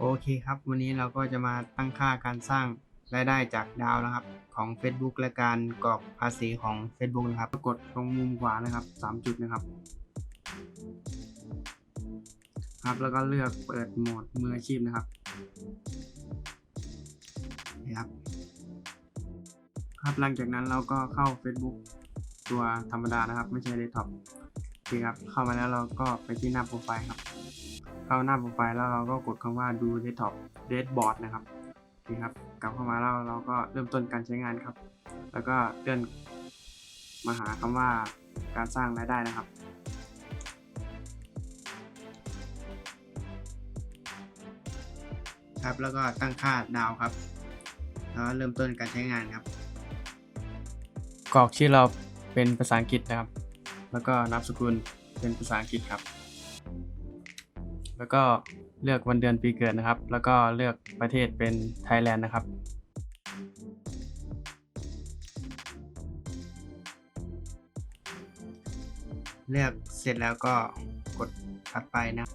โอเคครับ วันนี้เราก็จะมาตั้งค่าการสร้างรายได้จากดาวนะครับ ของ Facebook และการกรอกภาษีของ Facebook นะครับกดตรงมุมขวานะครับ 3 จุดนะครับ ครับแล้วก็เลือกเปิดโหมดมืออาชีพนะครับนี่ครับครับหลังจากนั้นเราก็เข้า Facebook ตัวธรรมดานะครับ ไม่ใช่เดสก์ท็อปโอเคครับเข้ามาแล้วเราก็ไปที่หน้าโปรไฟล์ครับ เข้าหน้าโปรไฟล์แล้วเราก็กดคำว่าดู desktop dashboard นะครับโอเครับกลับเข้ามาแล้วเราก็เริ่มต้นการใช้งานครับ แล้วก็เลื่อนมาหาคำว่าการสร้างรายได้นะครับครับแล้วก็ตั้งค่าดาวครับแล้วเริ่มต้นการใช้งานครับ กรอกชื่อเราเป็นภาษาอังกฤษนะครับ แล้วก็นามสกุลเป็นภาษาอังกฤษครับ แล้วก็เลือกวันเดือนปีเกิดนะครับ แล้วก็เลือกประเทศเป็นไทยแลนด์นะครับ เลือกเสร็จแล้วก็กดถัดไปนะ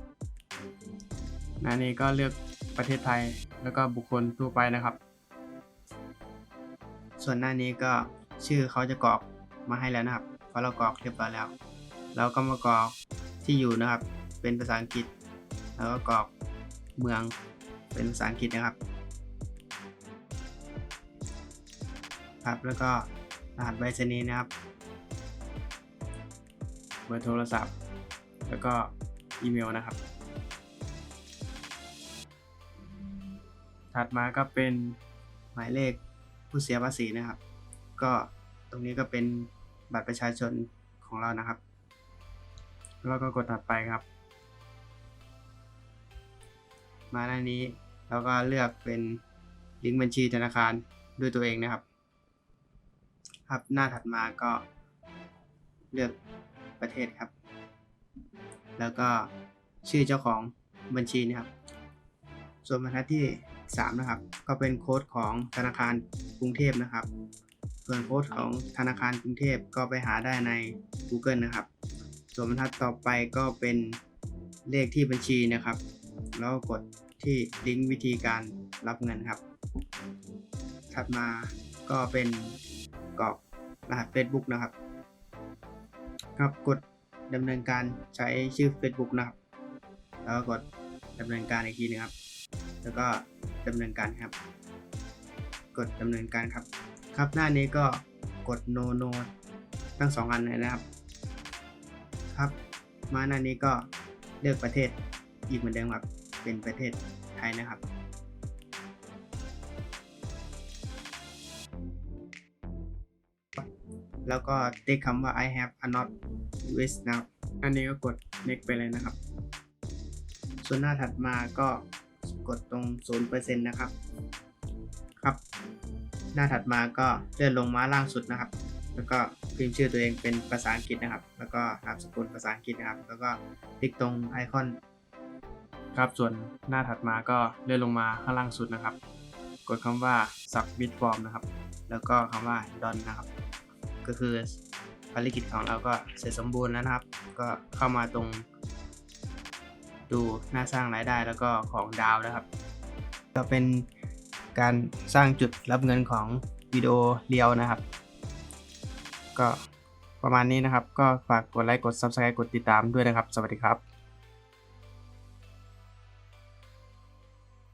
หน้านี้ก็เลือกประเทศไทยแล้วก็บุคคลทั่วไปนะครับ ส่วนหน้านี้ก็ชื่อเขาจะกรอกมาให้แล้วนะครับเพราะเรากรอกเรียบร้อยแล้ว เราก็มากรอกที่อยู่นะครับ เป็นภาษาอังกฤษ แล้วก็กรอกเมืองเป็นภาษาอังกฤษนะครับ ครับ แล้วก็รหัสใบสนีย์นะครับ เบอร์โทรศัพท์ แล้วก็อีเมลนะครับ ถัดมาก็เป็นหมายเลขผู้เสียภาษีนะครับ ก็ตรงนี้ก็เป็นบัตรประชาชนของเรานะครับ แล้วก็กดถัดไปครับ มาหน้านี้เราก็เลือกเป็นลิงก์บัญชีธนาคารด้วยตัวเองนะครับ ครับหน้าถัดมาก็เลือกประเทศครับ แล้วก็ชื่อเจ้าของบัญชีนะครับ ส่วนบรรทัดที่ 3 นะครับ ก็เป็นโค้ดของธนาคารกรุงเทพนะครับ ส่วนโค้ดของธนาคารกรุงเทพก็ไปหาได้ใน Google นะครับ ส่วนบรรทัดต่อไปก็เป็นเลขที่บัญชีนะครับ แล้วกดที่ลิงก์วิธีการรับเงินครับ ถัดมาก็เป็นกรอกรหัส Facebook นะครับ ครับกดดำเนินการใช้ชื่อ Facebook นะครับ แล้วก็กดดำเนินการอีกทีนึงครับ แล้วก็ดำเนินการครับ กดดำเนินการครับ ครับหน้านี้ก็กด no no ทั้งสองอันเลยนะครับ ครับ มาหน้านี้ก็เลือกประเทศอีกเหมือนเดิมครับ เป็นประเทศไทยนะครับ แล้วก็ติ๊กคำว่า I have a not US นะครับ อันนี้ก็กด next ไปเลยนะครับ ส่วนหน้าถัดมาก็กดตรง 0%นะครับ ครับ หน้าถัดมาก็เลื่อนลงมาล่างสุดนะครับ แล้วก็พิมพ์ชื่อตัวเองเป็นภาษาอังกฤษนะครับ แล้วก็นามสกุลภาษาอังกฤษนะครับ แล้วก็คลิกตรงไอคอน ครับส่วนหน้าถัดมาก็เลื่อนลงมาข้างล่างสุดนะครับ กดคำว่า submit form นะครับ แล้วก็คำว่า done นะครับ ก็คือภารกิจของเราก็เสร็จสมบูรณ์แล้วนะครับ ก็เข้ามาตรง ดูหน้าสร้างรายได้แล้วก็ของดาวนะครับ ก็เป็นการสร้างจุดรับเงินของวิดีโอเรียวนะครับ ก็ประมาณนี้นะครับ ก็ฝากกดไลค์กด Subscribe กดติดตามด้วยนะครับ สวัสดีครับ